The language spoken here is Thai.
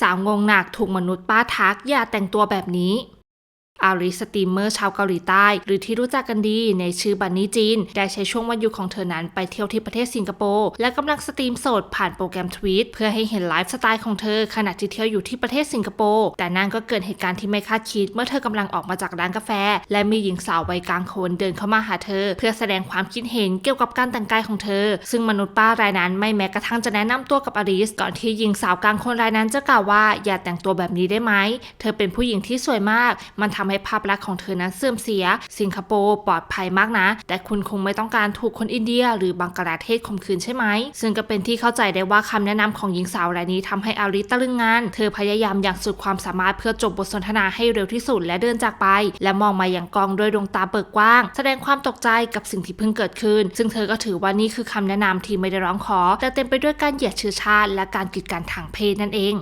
สาวงงหนักถูกมนุษย์ป้าทักอย่าแต่งตัวแบบนี้ อาริสตรีมเมอร์ชาวเกาหลีใต้ หรือที่รู้จักกันดีในชื่อบันนี่จีน ได้ใช้ช่วงวันหยุดของเธอนั้นไปเที่ยวที่ประเทศสิงคโปร์และกำลังสตรีมสดผ่านโปรแกรมทวีตเพื่อให้เห็นไลฟ์สไตล์ของเธอขณะที่เที่ยวอยู่ที่ประเทศสิงคโปร์แต่นั่นก็เกิดเหตุการณ์ที่ไม่คาดคิด เมื่อเธอกำลังออกมาจากร้านกาแฟ และมีหญิงสาววัยกลางคนเดินเข้ามาหาเธอ เพื่อแสดงความคิดเห็นเกี่ยวกับการแต่งกายของเธอ ซึ่งมนุษย์ป้ารายนั้นไม่แม้กระทั่งจะแนะนำตัวกับอาริส ก่อนที่หญิงสาวกลางคนรายนั้นจะกล่าวว่าอย่าแต่งตัวแบบนี้ได้ไหมเธอเป็นผู้หญิงที่สวยมาก มันทำใให้ภาพลักษณ์ของเธอนั้นเสื่อมเสีย สิงคโปร์ปลอดภัยมากนะ แต่คุณคงไม่ต้องการถูกคนอินเดีย หรือบังกลาเทศข่มขืนใช่ไหม ซึ่งก็เป็นที่เข้าใจได้ว่าคำแนะนำของหญิงสาวรายนี้ทำให้อาริตะลึงงาน เธอพยายามอย่างสุดความสามารถเพื่อจบบทสนทนาให้เร็วที่สุดและเดินจากไป และมองมาอย่างกองด้วยดวงตาเบิกกว้าง แสดงความตกใจกับสิ่งที่เพิ่งเกิดขึ้น ซึ่งเธอก็ถือว่านี่คือคำแนะนำที่ไม่ได้ร้องขอ แต่เต็มไปด้วยการเหยียดเชื้อชาติ และการกีดกันทางเพศนั่นเอง